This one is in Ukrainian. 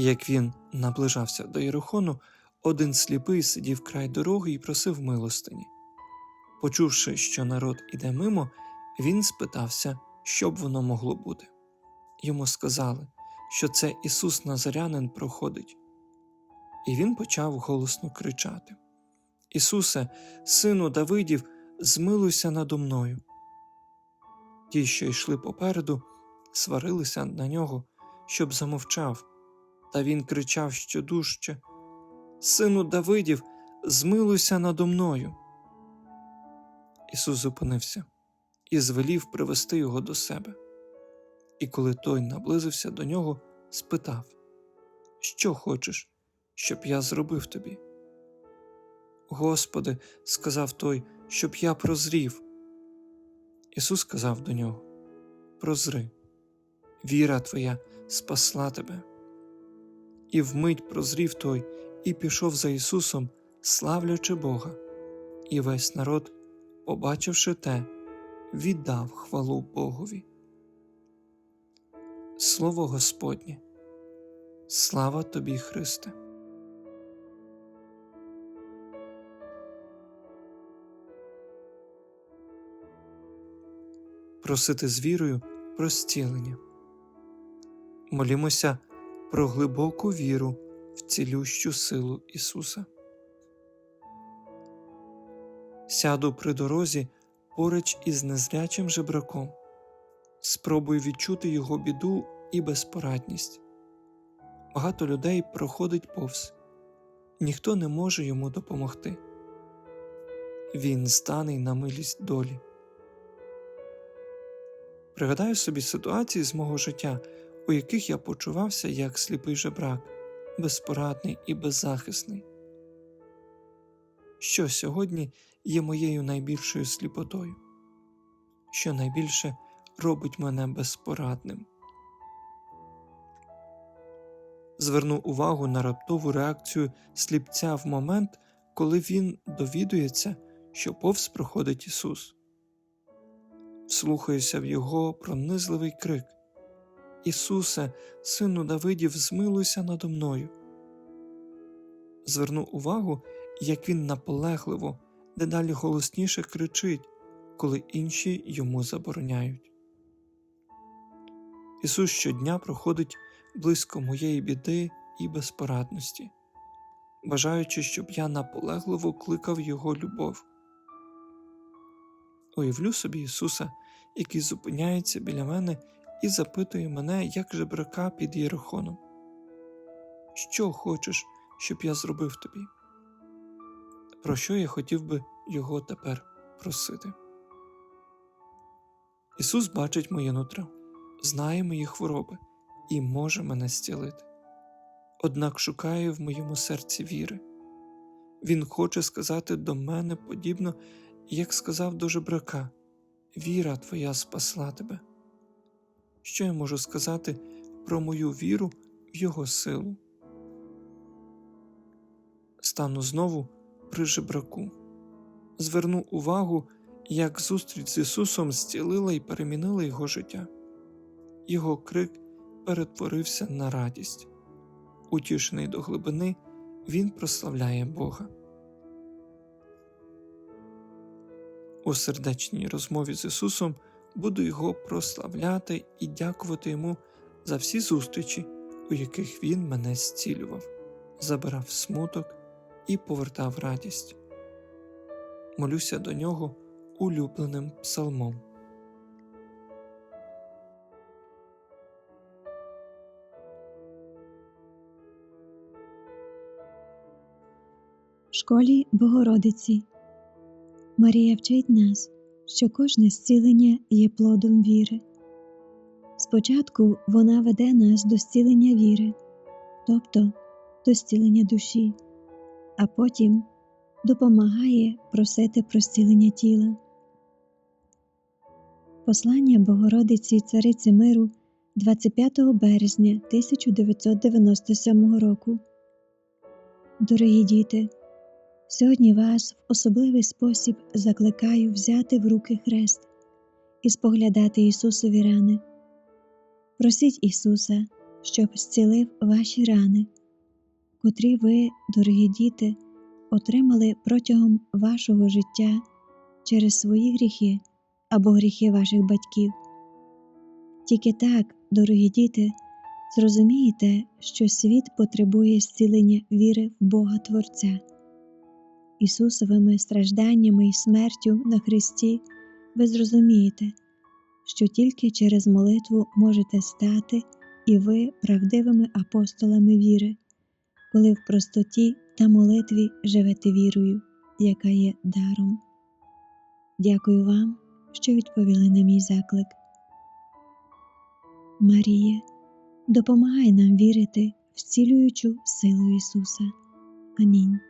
Як він наближався до Єрихону, один сліпий сидів край дороги і просив милостині. Почувши, що народ іде мимо, він спитався, що б воно могло бути. Йому сказали, що це Ісус Назарянин проходить. І він почав голосно кричати: Ісусе, сину Давидів, змилуйся надо мною. Ті, що йшли попереду, сварилися на нього, щоб замовчав, та він кричав щодужче Сину Давидів, змилуйся надо мною. Ісус зупинився і звелів привести його до себе. І коли той наблизився до нього, спитав Що хочеш, щоб я зробив тобі? Господи, сказав той, щоб я прозрів. Ісус сказав до нього Прозри, віра твоя спасла тебе. І вмить прозрів той і пішов за Ісусом, славлячи Бога, і весь народ, побачивши те, віддав хвалу Богові. Слово Господнє, слава тобі, Христе! Просити з вірою про зцілення. Молімося про глибоку віру в цілющу силу Ісуса. Сяду при дорозі поруч із незрячим жебраком, спробую відчути його біду і безпорадність. Багато людей проходить повз, ніхто не може йому допомогти. Він зданий на милість долі. Пригадаю собі ситуації з мого життя, у яких я почувався як сліпий жебрак, безпорадний і беззахисний. Що сьогодні є моєю найбільшою сліпотою, що найбільше робить мене безпорадним. Зверну увагу на раптову реакцію сліпця в момент, коли він довідується, що повз проходить Ісус. Вслухаюся в Його пронизливий крик Ісусе, сину Давидів, змилуйся надо мною. Зверну увагу, як він наполегливо, дедалі голосніше кричить, коли інші йому забороняють. Ісус щодня проходить близько моєї біди і безпорадності, бажаючи, щоб я наполегливо кликав Його любов. Уявлю собі Ісуса, який зупиняється біля мене і запитує мене, як жебрака під Єрихоном. Що хочеш, щоб я зробив тобі? Про що я хотів би його тепер просити? Ісус бачить моє нутро, знає мої хвороби і може мене зцілити, однак шукає в моєму серці віри. Він хоче сказати до мене подібно, як сказав до жебрака Віра твоя спасла тебе. Що я можу сказати про мою віру в Його силу? Стану знову при жебраку, зверну увагу, як зустріч з Ісусом зцілила і перемінила його життя. Його крик перетворився на радість. Утішений до глибини, він прославляє Бога. У сердечній розмові з Ісусом буду Його прославляти і дякувати Йому за всі зустрічі, у яких Він мене зцілював, забирав смуток і повертав радість. Молюся до нього улюбленим псалмом. Школі Богородиці Марія вчить нас, що кожне зцілення є плодом віри. Спочатку вона веде нас до зцілення віри, тобто до зцілення душі, а потім допомагає просити про зцілення тіла. Послання Богородиці Цариці Миру 25 березня 1997 року. Дорогі діти, Сьогодні вас в особливий спосіб закликаю взяти в руки хрест і споглядати Ісусові рани. Просіть Ісуса, щоб зцілив ваші рани, котрі ви, дорогі діти, отримали протягом вашого життя через свої гріхи або гріхи ваших батьків. Тільки так, дорогі діти, зрозумієте, що світ потребує зцілення віри в Бога Творця. Ісусовими стражданнями і смертю на Христі ви зрозумієте, що тільки через молитву можете стати і ви правдивими апостолами віри, коли в простоті та молитві живете вірою, яка є даром. Дякую вам, що відповіли на мій заклик. Марія, допомагай нам вірити в цілюючу силу Ісуса. Амінь.